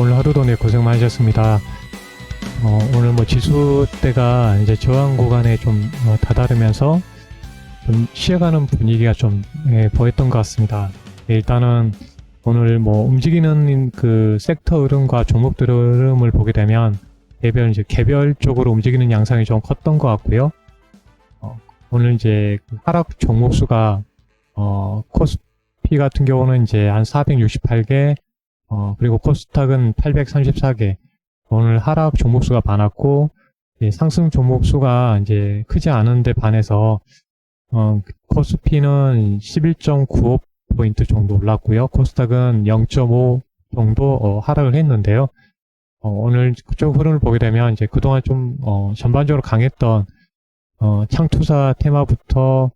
오늘 하루도 네 고생 많으셨습니다. 어, 오늘 뭐 지수대가 이제 저항 구간에 좀 어, 다다르면서 좀 쉬어가는 분위기가 좀 예, 보였던 것 같습니다. 예, 일단은 오늘 뭐 움직이는 그 섹터 흐름과 종목들 흐름을 보게 되면 개별 이제 개별적으로 움직이는 양상이 좀 컸던 것 같고요. 어, 오늘 이제 그 하락 종목 수가 어, 코스피 같은 경우는 이제 한 468개, 어, 그리고 코스닥은 834개. 오늘 하락 종목 수가 많았고, 예, 상승 종목 수가 이제 크지 않은데 반해서, 어, 코스피는 11.95포인트 정도 올랐고요. 코스닥은 0.5 정도 어, 하락을 했는데요. 어, 오늘 그쪽 흐름을 보게 되면 이제 그동안 좀 어, 전반적으로 강했던 어, 창투사 테마부터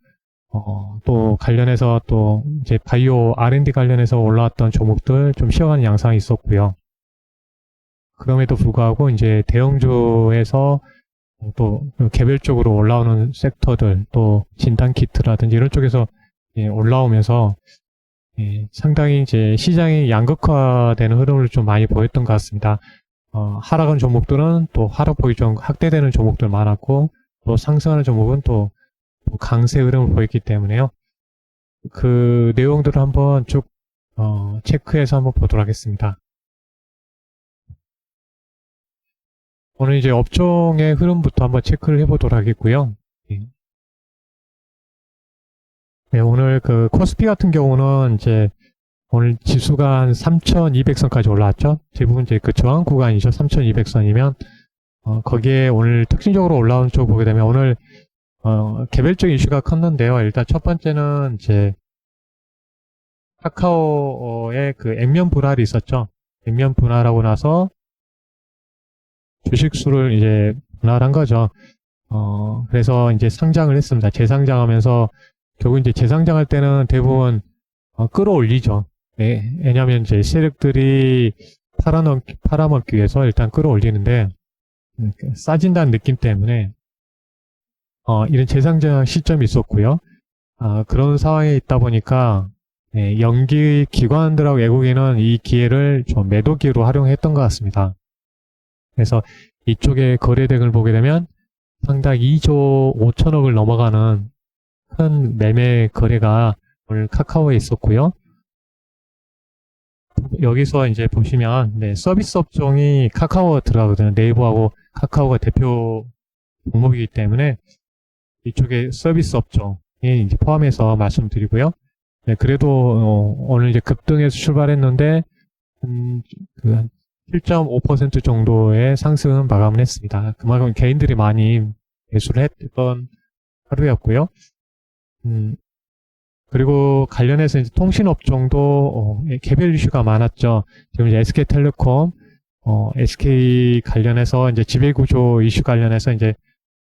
어, 또 관련해서 또 이제 바이오 R&D 관련해서 올라왔던 종목들 좀 쉬어가는 양상이 있었고요. 그럼에도 불구하고 이제 대형주에서 또 개별적으로 올라오는 섹터들 또 진단 키트라든지 이런 쪽에서 예, 올라오면서 예, 상당히 이제 시장이 양극화되는 흐름을 좀 많이 보였던 것 같습니다. 어, 하락한 종목들은 또 하락폭이 좀 확대되는 종목들 많았고 또 상승하는 종목은 또 강세 흐름을 보였기 때문에요. 그 내용들을 한번 쭉 어, 체크해서 한번 보도록 하겠습니다. 오늘 이제 업종의 흐름부터 한번 체크를 해보도록 하겠고요. 예. 네, 오늘 그 코스피 같은 경우는 이제 오늘 지수가 한 3,200선까지 올라왔죠. 대부분 이제 그 저항 구간이죠. 3,200선이면 어, 거기에 오늘 특징적으로 올라온 쪽 보게 되면 오늘 어, 개별적 이슈가 컸는데요. 일단 첫 번째는 이제 카카오의 그 액면 분할이 있었죠. 액면 분할하고 나서 주식 수를 이제 분할한 거죠. 어, 그래서 이제 상장을 했습니다. 재상장하면서 결국 이제 재상장할 때는 대부분 어, 끌어올리죠. 네, 왜냐하면 이제 세력들이 팔아넘기, 팔아먹기 위해서 일단 끌어올리는데 음, 싸진다는 느낌 때문에 어, 이런 재상장 시점이 있었고요. 아, 그런 상황에 있다 보니까 네, 연기 기관들하고 외국인은 이 기회를 좀 매도 기회로 활용했던 것 같습니다. 그래서 이쪽에 거래액을 보게 되면 상당 2조 5천억을 넘어가는 큰 매매 거래가 오늘 카카오에 있었고요. 여기서 이제 보시면 네, 서비스 업종이 카카오가 들어가거든요. 네이버하고 카카오가 대표 종목이기 때문에 이쪽에 서비스 업종에 이제 포함해서 말씀드리고요. 네, 그래도 어, 오늘 이제 급등해서 출발했는데 음, 그7.5% 정도의 상승은 마감을 했습니다. 그만큼 개인들이 많이 매수를 했던 하루였고요. 음, 그리고 관련해서 이제 통신업종도 어, 개별 이슈가 많았죠. 지금 이제 SK텔레콤, 어, SK 관련해서 이제 지배구조 이슈 관련해서 이제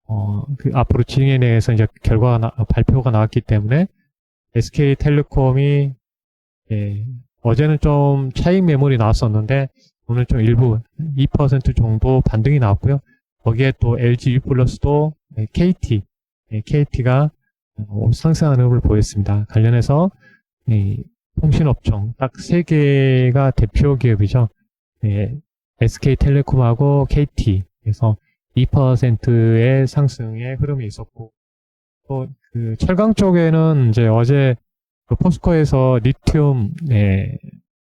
어, 그 앞으로 진행에 대해서 이제 결과가 나, 발표가 나왔기 때문에 SK텔레콤이 예, 어제는 좀 차익 매물이 나왔었는데 오늘 좀 일부 2% 정도 반등이 나왔고요. 거기에 또 LG U 플러스도 KT, KT가 상승하는 흐름을 보였습니다. 관련해서 통신업종 딱 세 개가 대표 기업이죠. 네, SK텔레콤하고 KT 그래서 2%의 상승의 흐름이 있었고 또 그 철강 쪽에는 이제 어제 그 포스코에서 리튬 네,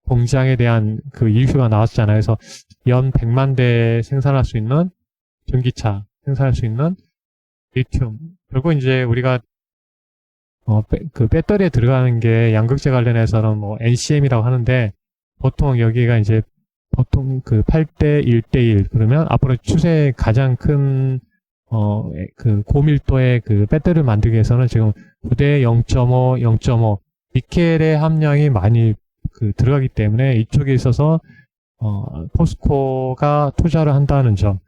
공장에 대한 그 이슈가 나왔잖아요. 그래서 연 100만 대 생산할 수 있는 전기차 생산할 수 있는 리튬. 결국 이제 우리가 어, 그 배터리에 들어가는 게 양극재 관련해서는 뭐 NCM이라고 하는데 보통 여기가 이제 보통 그 8대 1대1 그러면 앞으로 추세 가장 큰 어, 그 고밀도의 그 배터리를 만들기 위해서는 지금 9대 0.5, 0.5 니켈의 함량이 많이 그 들어가기 때문에 이쪽에 있어서 어, 포스코가 투자를 한다는 점.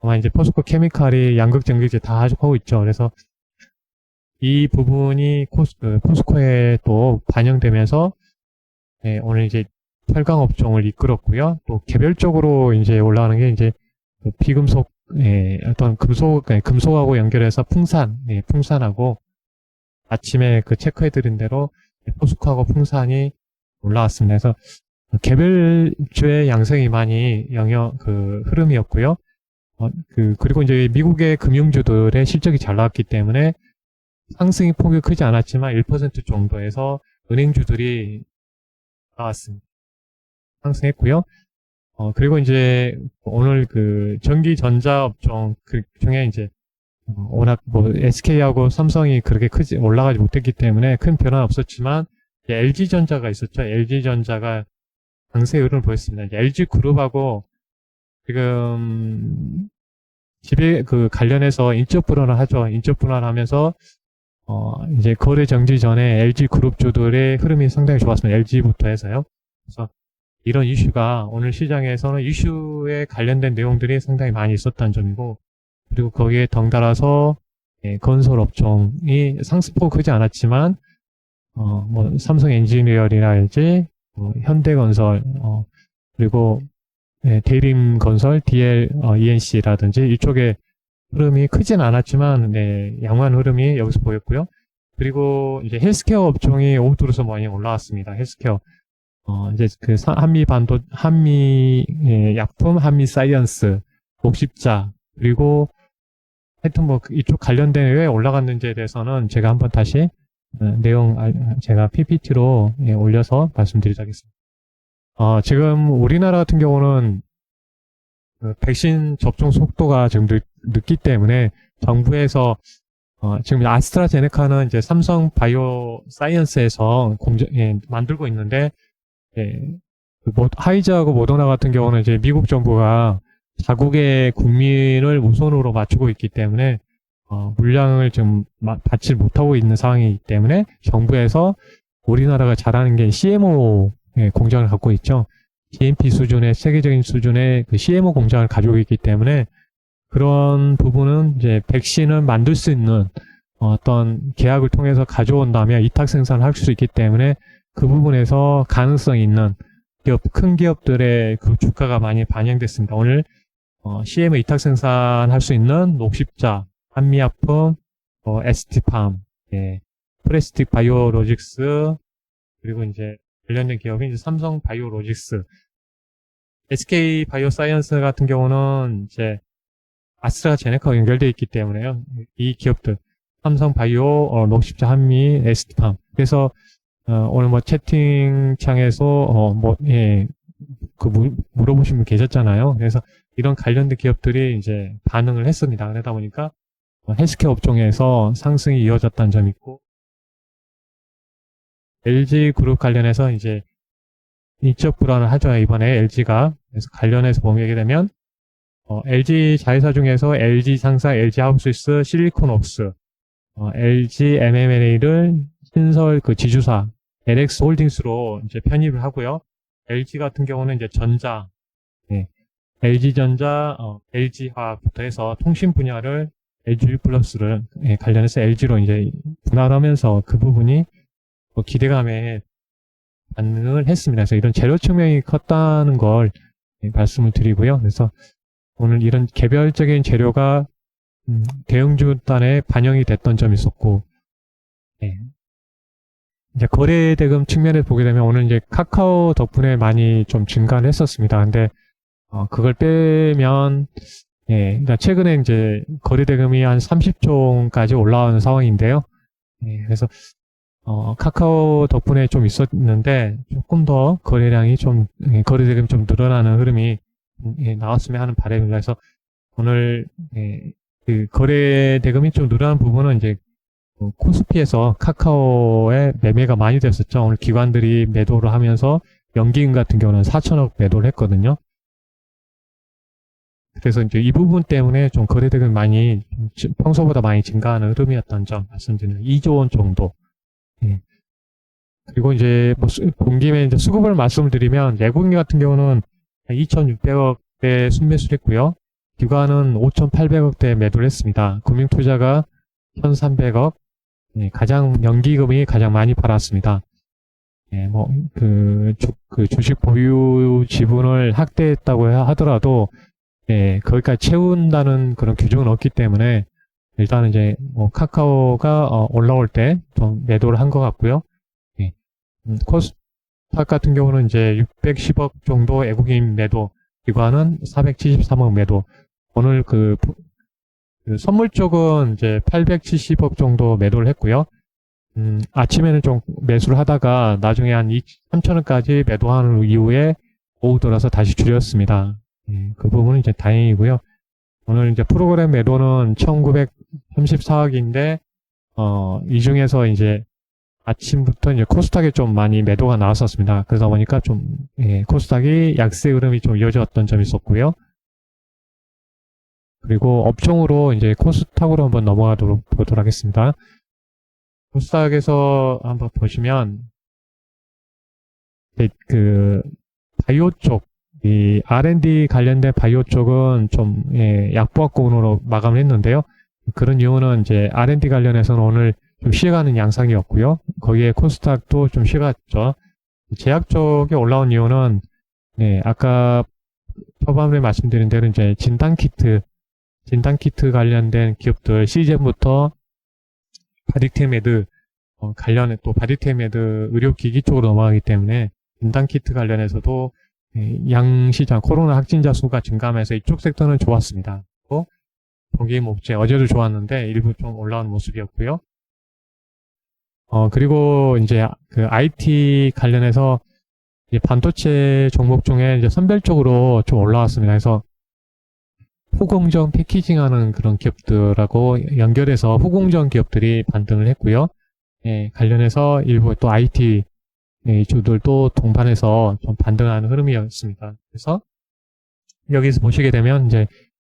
아마 이제 포스코 케미칼이 양극 전기제 다 하고 있죠. 그래서 이 부분이 그 포스코에 또 반영되면서 네, 오늘 이제 철강 업종을 이끌었고요. 또 개별적으로 이제 올라가는 게 이제 그 비금속 예, 어떤 금속 예, 금속하고 연결해서 풍산, 예, 풍산하고 아침에 그 체크해드린 대로 포스코하고 풍산이 올라왔습니다. 그래서 개별주의 양성이 많이 영역 그 흐름이었고요. 어, 그 그리고 이제 미국의 금융주들의 실적이 잘 나왔기 때문에 상승이 폭이 크지 않았지만 1% 정도에서 은행주들이 나왔습니다. 상승했고요. 어, 그리고 이제 오늘 그 전기 전자 업종 그 중에 이제 어, 워낙 뭐 SK하고 삼성이 그렇게 크지 올라가지 못했기 때문에 큰 변화는 없었지만 LG 전자가 있었죠. LG 전자가 강세 흐름을 보였습니다. LG 그룹하고 지금 집에 그 관련해서 인적 불안을 하죠. 인적 불안을 하면서 어 이제 거래 정지 전에 LG 그룹주들의 흐름이 상당히 좋았습니다. LG부터 해서요. 그래서 이런 이슈가 오늘 시장에서는 이슈에 관련된 내용들이 상당히 많이 있었다는 점이고 그리고 거기에 덩달아서 예, 건설 업종이 상승폭 크지 않았지만 어, 뭐 삼성 엔지니어링이랄지 어, 현대건설 어, 그리고 예, 대림건설, DL, 어, ENC라든지 이쪽에 흐름이 크진 않았지만 네, 양호한 흐름이 여기서 보였고요. 그리고 이제 헬스케어 업종이 오후 들어서 많이 올라왔습니다. 헬스케어 어, 이제 그 사- 한미 반도 한미 예, 약품, 한미 사이언스, 목십자 그리고 하여튼 뭐 이쪽 관련된 왜 올라갔는지에 대해서는 제가 한번 다시 어, 내용 알- 제가 PPT로 예, 올려서 말씀드리자겠습니다. 어, 지금 우리나라 같은 경우는 그 백신 접종 속도가 지금 늦, 늦기 때문에 정부에서 어, 지금 아스트라제네카는 이제 삼성 바이오 사이언스에서 공정, 예, 만들고 있는데 예, 그 모- 하이자하고 모더나 같은 경우는 이제 미국 정부가 자국의 국민을 우선으로 맞추고 있기 때문에 어, 물량을 좀 마- 받지 못하고 있는 상황이기 때문에 정부에서 우리나라가 잘하는 게 CMO 예, 공장을 갖고 있죠. GMP 수준의 세계적인 수준의 그 CMO 공장을 가지고 있기 때문에 그런 부분은 이제 백신을 만들 수 있는 어떤 계약을 통해서 가져온다면 이탁 생산을 할 수 있기 때문에 그 부분에서 가능성 있는 기업, 큰 기업들의 그 주가가 많이 반영됐습니다. 오늘 어, CM 이탁 생산할 수 있는 녹십자, 한미약품, 어, ST팜, 예, 프레스틱 바이오로직스, 그리고 이제 관련된 기업인 이제 삼성 바이오로직스, SK 바이오사이언스 같은 경우는 이제 아스트라제네카가 연결되어 있기 때문에요. 이 기업들, 삼성 바이오, 어, 녹십자, 한미, ST팜. 그래서 어, 오늘 뭐 채팅창에서 어, 뭐 예, 그 물, 물어보신 분 계셨잖아요. 그래서 이런 관련된 기업들이 이제 반응을 했습니다. 그러다 보니까 어, 헬스케어 업종에서 상승이 이어졌다는 점이 있고 LG 그룹 관련해서 이제 인적 불안을 하죠. 이번에 LG가 그래서 관련해서 보게 되면 어, LG 자회사 중에서 LG 상사, LG 하우스스, 실리콘 옵스, 어, LG M&A를 신설 그 지주사 LX 홀딩스로 이제 편입을 하고요. LG 같은 경우는 이제 전자, 예, LG전자, 어, LG화부터 해서 통신 분야를 LG 플러스를 예, 관련해서 LG로 이제 분할하면서 그 부분이 뭐 기대감에 반응을 했습니다. 그래서 이런 재료 측면이 컸다는 걸 예, 말씀을 드리고요. 그래서 오늘 이런 개별적인 재료가 음, 대형주 단에 반영이 됐던 점이 있었고, 예. 이제 거래 대금 측면에서 보게 되면 오늘 이제 카카오 덕분에 많이 좀 증가를 했었습니다. 근데 어, 그걸 빼면 예, 그러니까 최근에 이제 거래 대금이 한 30조까지 올라오는 상황인데요. 예, 그래서 어, 카카오 덕분에 좀 있었는데 조금 더 거래량이 좀 예, 거래 대금이 좀 늘어나는 흐름이 음, 예, 나왔으면 하는 바람입니다. 그래서 오늘 예, 그 거래 대금이 좀 늘어난 부분은 이제 어, 코스피에서 카카오의 매매가 많이 됐었죠. 오늘 기관들이 매도를 하면서 연기금 같은 경우는 4천억 매도를 했거든요. 그래서 이제 이 부분 때문에 좀 거래대금이 많이 좀 평소보다 많이 증가하는 흐름이었던 점 말씀드리는 2조 원 정도. 예. 그리고 이제 뭐 수- 본 김에 이제 수급을 말씀을 드리면 내국인 같은 경우는 2,600억대 순매수를 했고요. 기관은 5,800억대 매도를 했습니다. 금융투자가 1,300억, 예, 가장 연기금이 가장 많이 팔았습니다. 예, 뭐, 그, 주, 그 주식 보유 지분을 확대했다고 하- 하더라도, 예, 거기까지 채운다는 그런 규정은 없기 때문에, 일단은 이제, 뭐, 카카오가 어, 올라올 때 좀 매도를 한 것 같고요. 예, 음, 코스, 코스닥 같은 경우는 이제 610억 정도 외국인 매도, 기관은 473억 매도. 오늘 그, 부- 그 선물 쪽은 이제 870억 정도 매도를 했고요. 음, 아침에는 좀 매수를 하다가 나중에 한 3천원까지 매도하는 이후에 오후 돌아서 다시 줄였습니다. 예, 그 부분은 이제 다행이고요. 오늘 이제 프로그램 매도는 1934억인데, 어, 이 중에서 이제 아침부터 이제 코스닥에 좀 많이 매도가 나왔었습니다. 그러다 보니까 좀, 예, 코스닥이 약세 흐름이 좀 이어졌던 점이 있었고요. 그리고 업종으로 이제 코스닥으로 한번 넘어가도록 보도록 하겠습니다. 코스닥에서 한번 보시면, 네, 그, 바이오 쪽, 이 R&D 관련된 바이오 쪽은 좀, 예, 약보합권으로 마감을 했는데요. 그런 이유는 이제 R&D 관련해서는 오늘 좀 쉬어가는 양상이었고요. 거기에 코스닥도 좀 쉬어갔죠. 제약 쪽에 올라온 이유는, 네, 아까 초반에 말씀드린 대로 이제 진단 키트, 진단키트 관련된 기업들, 시즌부터 바디테메드, 어, 관련해 또 바디테메드 의료기기 쪽으로 넘어가기 때문에 진단키트 관련해서도 예, 양시장 코로나 확진자 수가 증가하면서 이쪽 섹터는 좋았습니다. 또 동기 목재 어제도 좋았는데 일부 좀 올라오는 모습이었고요. 어 그리고 이제 그 IT 관련해서 이제 반도체 종목 중에 이제 선별적으로 좀 올라왔습니다. 그래서 후공정 패키징하는 그런 기업들하고 연결해서 후공정 기업들이 반등을 했고요. 예, 관련해서 일부 또 IT 예, 주들도 동반해서 좀 반등하는 흐름이었습니다. 그래서 여기서 보시게 되면 이제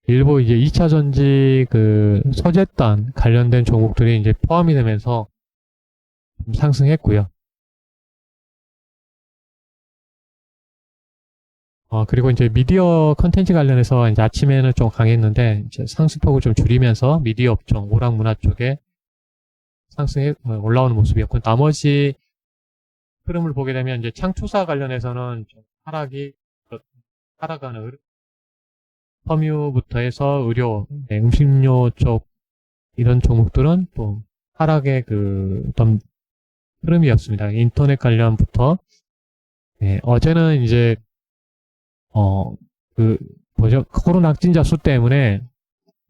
일부 이제 2차 전지 그 소재단 관련된 종목들이 이제 포함이 되면서 좀 상승했고요. 어, 그리고 이제 미디어 컨텐츠 관련해서 이제 아침에는 좀 강했는데 이제 상승폭을 좀 줄이면서 미디어 업종, 오락 문화 쪽에 상승해 어, 올라오는 모습이었고 나머지 흐름을 보게 되면 이제 창투사 관련해서는 좀 하락이 하락하는 흐름. 섬유부터 해서 의료, 네, 음식료 쪽 이런 종목들은 또 하락의 그 어떤 흐름이었습니다. 인터넷 관련부터 네, 어제는 이제 어 그 뭐죠 코로나 확진자 수 때문에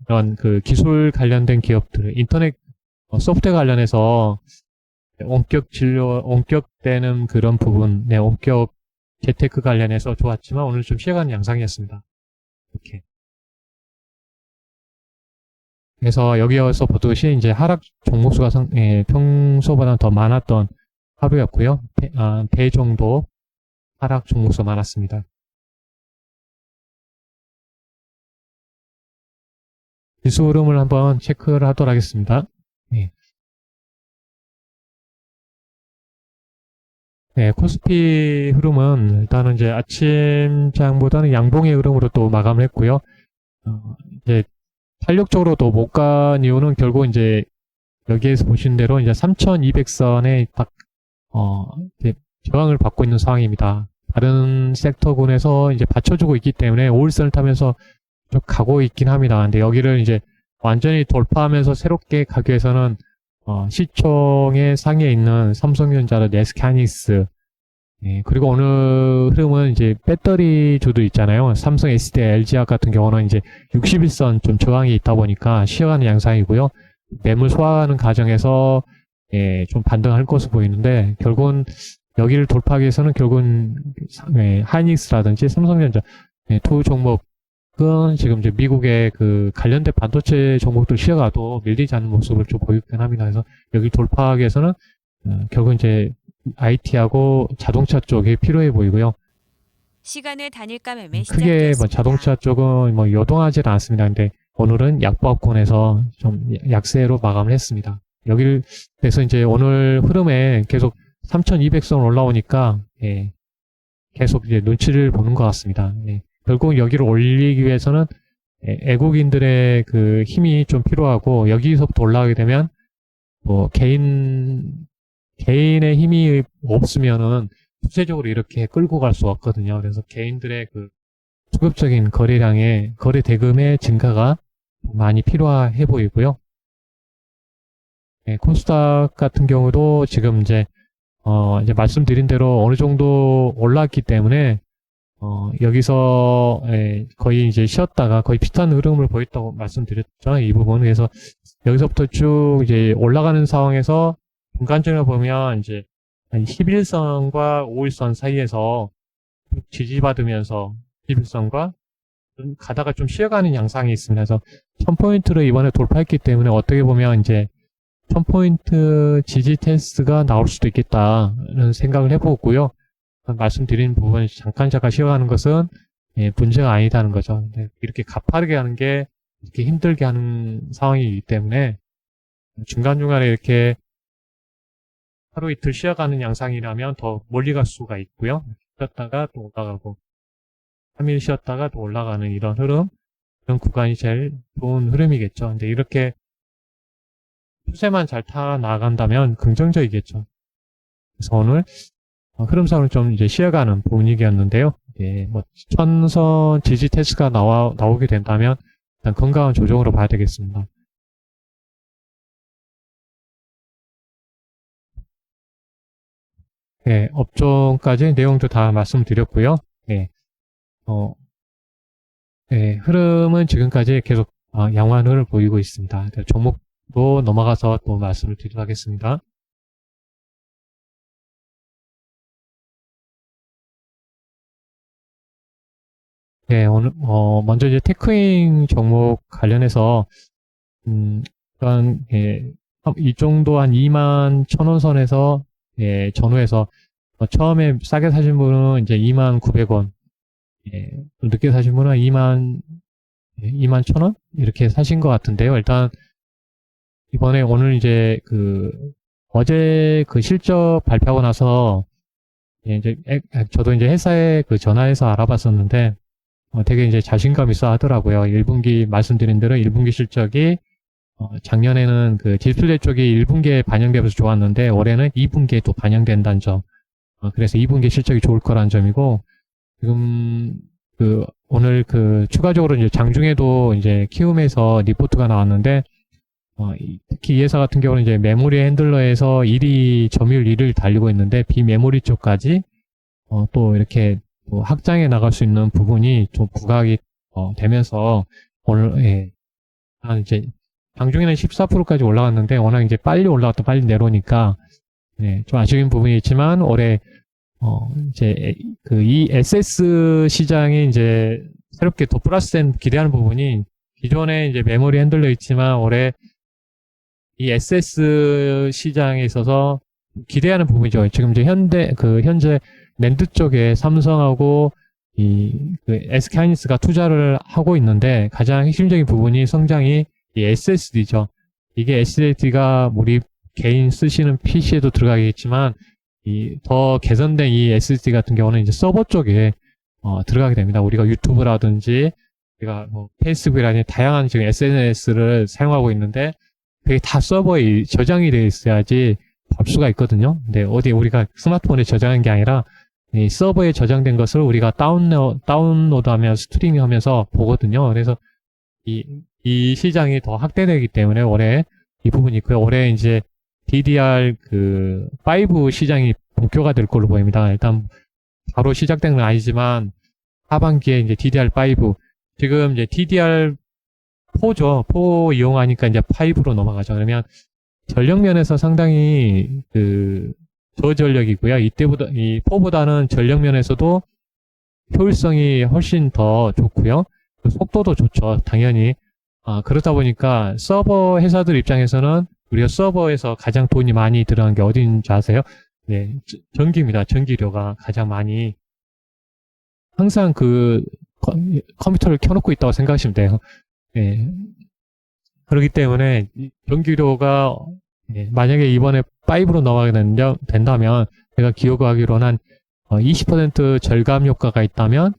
이런 그 기술 관련된 기업들 인터넷 어, 소프트웨어 관련해서 원격 진료, 원격되는 그런 부분, 네, 원격 재테크 관련해서 좋았지만 오늘 좀 쉬어가는 양상이었습니다. 이렇게. 그래서 여기에서 보듯이 이제 하락 종목수가 상, 예, 평소보다 더 많았던 하루였고요. 배, 아, 배 정도 하락 종목수 많았습니다. 지수 흐름을 한번 체크를 하도록 하겠습니다. 예. 네, 코스피 흐름은 일단은 이제 아침장보다는 양봉의 흐름으로 또 마감을 했고요. 어, 이제 탄력적으로도 못간 이유는 결국 이제 여기에서 보신 대로 이제 3,200선에 딱, 어, 저항을 받고 있는 상황입니다. 다른 섹터군에서 이제 받쳐주고 있기 때문에 5일선을 타면서 좀 가고 있긴 합니다. 근데 여기를 이제 완전히 돌파하면서 새롭게 가기 위해서는 어, 시총의 상위에 있는 삼성전자나 네스캐닉스 예, 그리고 오늘 흐름은 이제 배터리 주도 있잖아요. 삼성 SD, LG화 같은 경우는 이제 61선 좀 저항이 있다 보니까 쉬어가는 양상이고요. 매물 소화하는 과정에서 예, 좀 반등할 것으로 보이는데 결국은 여기를 돌파하기 위해서는 결국은 예, 하이닉스라든지 삼성전자 예, 두 종목 은 지금 이제 미국의 그 관련된 반도체 종목들 쉬어가도 밀리지 않는 모습을 좀 보이긴 합니다. 그래서 여기 돌파하기 위해서는 어, 결국 이제 IT하고 자동차 쪽이 필요해 보이고요. 시간의 단일가 매매 크게 뭐 시작되었습니다. 자동차 쪽은 뭐 요동하지 는 않습니다. 근데 오늘은 약보합권에서 좀 약세로 마감을 했습니다. 여기를 그래서 이제 오늘 흐름에 계속 3,200선 올라오니까 예, 계속 이제 눈치를 보는 것 같습니다. 예, 결국 여기를 올리기 위해서는 예, 애국인들의 그 힘이 좀 필요하고 여기서부터 올라가게 되면 뭐 개인 개인의 힘이 없으면은 수세적으로 이렇게 끌고 갈 수 없거든요. 그래서 개인들의 그 수급적인 거래량의 거래 대금의 증가가 많이 필요해 보이고요. 네, 코스닥 같은 경우도 지금 이제 어, 이제 말씀드린 대로 어느 정도 올랐기 때문에, 어, 여기서, 예, 거의 이제 쉬었다가 거의 비슷한 흐름을 보였다고 말씀드렸죠. 이 부분. 그래서 여기서부터 쭉 이제 올라가는 상황에서 중간중에 보면 이제 한 11선과 5일선 사이에서 지지받으면서 11선과 좀 가다가 좀 쉬어가는 양상이 있습니다. 그래서 1000포인트를 이번에 돌파했기 때문에 어떻게 보면 이제 1000포인트 지지 테스트가 나올 수도 있겠다는 생각을 해보고요. 말씀드린 부분 잠깐 잠깐 쉬어가는 것은 예, 문제가 아니다는 거죠. 이렇게 가파르게 하는 게 이렇게 힘들게 하는 상황이기 때문에 중간중간에 이렇게 하루 이틀 쉬어가는 양상이라면 더 멀리 갈 수가 있고요. 쉬었다가 또 올라가고 3일 쉬었다가 또 올라가는 이런 흐름 이런 구간이 제일 좋은 흐름이겠죠. 근데 이렇게 추세만 잘 타 나간다면 긍정적이겠죠. 그래서 오늘 어, 흐름상으로 좀 이제 쉬어가는 분위기였는데요. 예, 뭐 천선 지지 테스트가 나와 나오게 된다면 일단 건강한 조정으로 봐야 되겠습니다. 예, 업종까지 내용도 다 말씀드렸고요. 예, 어, 예, 흐름은 지금까지 계속 어, 양호한 흐름을 보이고 있습니다. 네, 종목도 넘어가서 또 말씀을 드리도록 하겠습니다. 네, 오늘, 어, 먼저 이제 테크잉 종목 관련해서, 음, 일단, 예, 한- 이 정도 한 2만 천 원 선에서, 예, 전후에서, 어, 처음에 싸게 사신 분은 이제 2만 900원, 예, 좀 늦게 사신 분은 2만, 예, 2만 천 원? 이렇게 사신 것 같은데요. 일단, 이번에 오늘 이제 그, 어제 그 실적 발표하고 나서, 예, 이제, 에- 저도 이제 회사에 그 전화해서 알아봤었는데, 어, 되게 이제 자신감 있어 하더라고요. 1분기 말씀드린 대로 1분기 실적이 어, 작년에는 그 디스플레이 쪽이 1분기에 반영되면서 좋았는데 올해는 2분기에 또 반영된다는 점. 어, 그래서 2분기 실적이 좋을 거라는 점이고 지금 그 오늘 그 추가적으로 이제 장중에도 이제 키움에서 리포트가 나왔는데 어, 이- 특히 이 회사 같은 경우는 이제 메모리 핸들러에서 1위 점유율 1위를 달리고 있는데 비메모리 쪽까지 어, 또 이렇게 뭐 확장해 나갈 수 있는 부분이 좀 부각이 어, 되면서 오늘 예, 한 이제 장중에는 14%까지 올라갔는데 워낙 이제 빨리 올라갔다 빨리 내려오니까 예, 좀 아쉬운 부분이 있지만 올해 어, 이제 그 이 SS 시장이 이제 새롭게 더 플러스된 기대하는 부분이 기존에 이제 메모리 핸들러 있지만 올해 이 SS 시장에 있어서 기대하는 부분이죠. 지금 이제 현대 그 현재 랜드 쪽에 삼성하고 이, 그 SK하이닉스가 투자를 하고 있는데 가장 핵심적인 부분이 성장이 이 SSD죠. 이게 SSD가 우리 개인 쓰시는 PC에도 들어가겠지만 이 더 개선된 이 SSD 같은 경우는 이제 서버 쪽에 어, 들어가게 됩니다. 우리가 유튜브라든지 우리가 뭐 페이스북이라든지 다양한 지금 SNS를 사용하고 있는데 그게 다 서버에 저장이 되어 있어야지 볼 수가 있거든요. 근데 어디 우리가 스마트폰에 저장한 게 아니라 이 서버에 저장된 것을 우리가 다운로, 다운로드하면 스트리밍하면서 보거든요. 그래서 이, 이 시장이 더 확대되기 때문에 올해 이 부분이 있고요. 올해 이제 DDR 그 5 시장이 본격화 될 걸로 보입니다. 일단 바로 시작된 건 아니지만 하반기에 이제 DDR5 지금 이제 DDR 4죠. 4 이용하니까 이제 5로 넘어가죠. 그러면 전력 면에서 상당히 그 저전력이고요. 이때보다 이 4보다는 전력 면에서도 효율성이 훨씬 더 좋고요. 그 속도도 좋죠. 당연히. 아, 그렇다 보니까 서버 회사들 입장에서는 우리가 서버에서 가장 돈이 많이 들어간 게 어딘지 아세요? 네, 저- 전기입니다. 전기료가 가장 많이 항상 그 컴- 컴퓨터를 켜놓고 있다고 생각하시면 돼요. 네. 그렇기 때문에 이 전기료가 예, 만약에 이번에 5로 넘어가게 된다- 된다면 제가 기억하기로는 한 20% 절감 효과가 있다면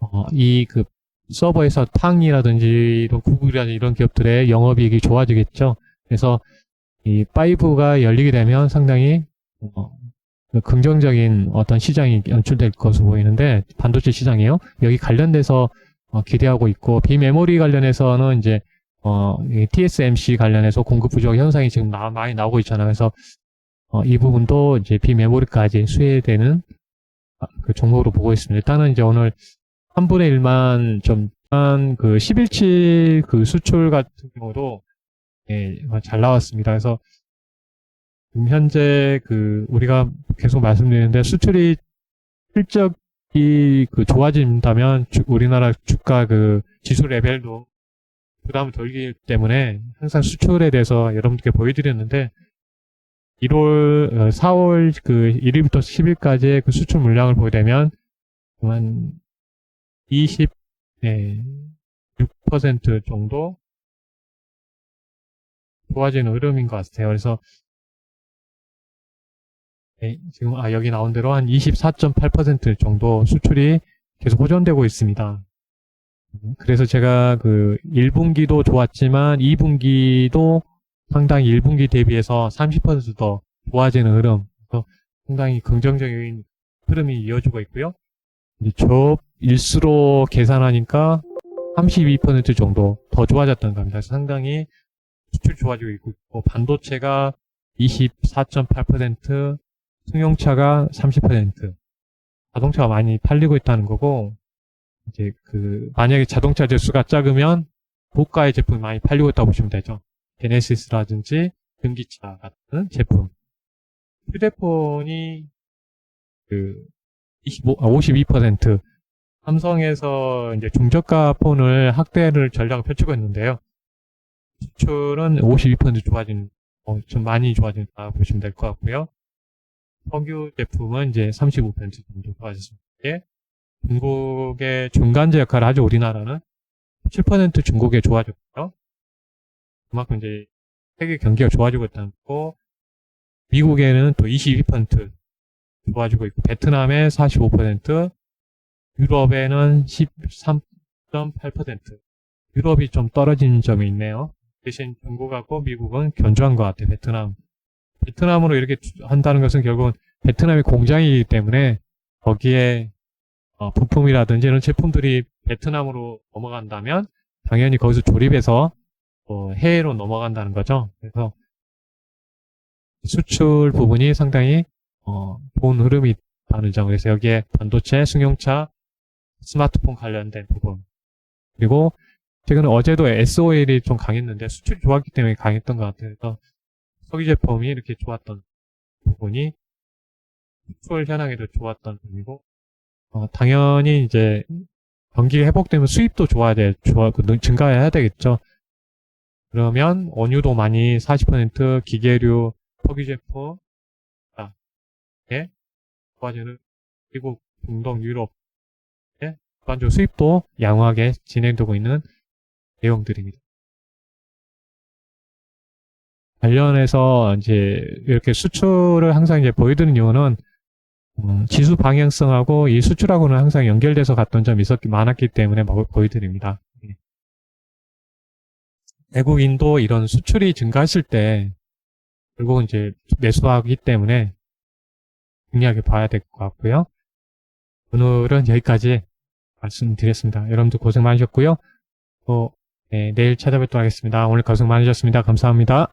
어, 이그 서버에서 탕이라든지 이런 구글이라든지 이런 기업들의 영업이익이 좋아지겠죠. 그래서 이 5가 열리게 되면 상당히 어, 그 긍정적인 어떤 시장이 연출될 것으로 보이는데 반도체 시장이에요. 여기 관련돼서 어, 기대하고 있고 비메모리 관련해서는 이제 어, 이 TSMC 관련해서 공급 부족 현상이 지금 나- 많이 나오고 있잖아요. 그래서 어, 이 부분도 이제 비메모리까지 수혜되는 아, 그 종목으로 보고 있습니다. 일단은 이제 오늘 3분의 1만 좀, 한그 11치 그 수출 같은 경우도 예, 잘 나왔습니다. 그래서 지금 현재 그 우리가 계속 말씀드리는데 수출이 실적이 그 좋아진다면 주- 우리나라 주가 그 지수 레벨도 부담을 덜기 때문에 항상 수출에 대해서 여러분들께 보여드렸는데 1월, 어, 4월 그 1일부터 10일까지의 그 수출 물량을 보게 되면 한 20, 네, 6% 정도 좋아지는 흐름인 것 같아요. 그래서 네, 지금 아 여기 나온 대로 한 24.8% 정도 수출이 계속 호전되고 있습니다. 음, 그래서 제가 그 1분기도 좋았지만 2분기도 상당히 1분기 대비해서 30%더 좋아지는 흐름, 상당히 긍정적인 흐름이 이어지고 있고요. 이제 조일수로 계산하니까 32% 정도 더 좋아졌던 겁니다. 상당히 수출 좋아지고 있고 반도체가 24.8%, 승용차가 30%, 자동차가 많이 팔리고 있다는 거고 이제 그 만약에 자동차 대수가 작으면 고가의 제품이 많이 팔리고 있다고 보시면 되죠. 제네시스라든지 전기차 같은 제품. 휴대폰이 그 25, 아, 52% 삼성에서 이제 중저가 폰을 확대를 전략을 펼치고 있는데요. 수출은 52% 좋아진, 어, 좀 많이 좋아진다 보시면 될 것 같고요. 석유 제품은 이제 35% 정도 좋아졌습니다. 중국의 중간재 역할을 하죠, 우리나라는. 7% 중국에 좋아졌고요. 그만큼 이제 세계 경기가 좋아지고 있다는 거고, 미국에는 또 22% 좋아지고 있고, 베트남에 45%, 유럽에는 13.8%. 유럽이 좀 떨어진 점이 있네요. 대신 중국하고 미국은 견조한 것 같아요, 베트남. 베트남으로 이렇게 한다는 것은 결국은 베트남이 공장이기 때문에 거기에 어, 부품이라든지 이런 제품들이 베트남으로 넘어간다면 당연히 거기서 조립해서 어, 해외로 넘어간다는 거죠. 그래서 수출 부분이 상당히 어, 좋은 흐름이 있다는 점. 그래서 여기에 반도체, 승용차, 스마트폰 관련된 부분. 그리고 최근 어제도 SOL이 좀 강했는데 수출이 좋았기 때문에 강했던 것 같아요. 그래서 석유 제품이 이렇게 좋았던 부분이 수출 현황에도 좋았던 부분이고 어, 당연히 이제 경기가 회복되면 수입도 좋아야 돼, 좋아, 그, 능- 증가해야 되겠죠. 그러면 원유도 많이 40% 기계류, 석유 제품, 아, 예, 좋아지는 미국, 중동, 유럽, 예, 일반적으로 수입도 양호하게 진행되고 있는 내용들입니다. 관련해서 이제 이렇게 수출을 항상 이제 보여드리는 이유는 음, 지수 방향성하고 이 수출하고는 항상 연결돼서 갔던 점이 있었기 많았기 때문에 뭐- 보여드립니다. 예. 외국인도 이런 수출이 증가했을 때 결국은 이제 매수하기 때문에 중요하게 봐야 될 것 같고요. 오늘은 여기까지 말씀드렸습니다. 여러분들 고생 많으셨고요. 또 네, 내일 찾아뵙도록 하겠습니다. 오늘 고생 많으셨습니다. 감사합니다.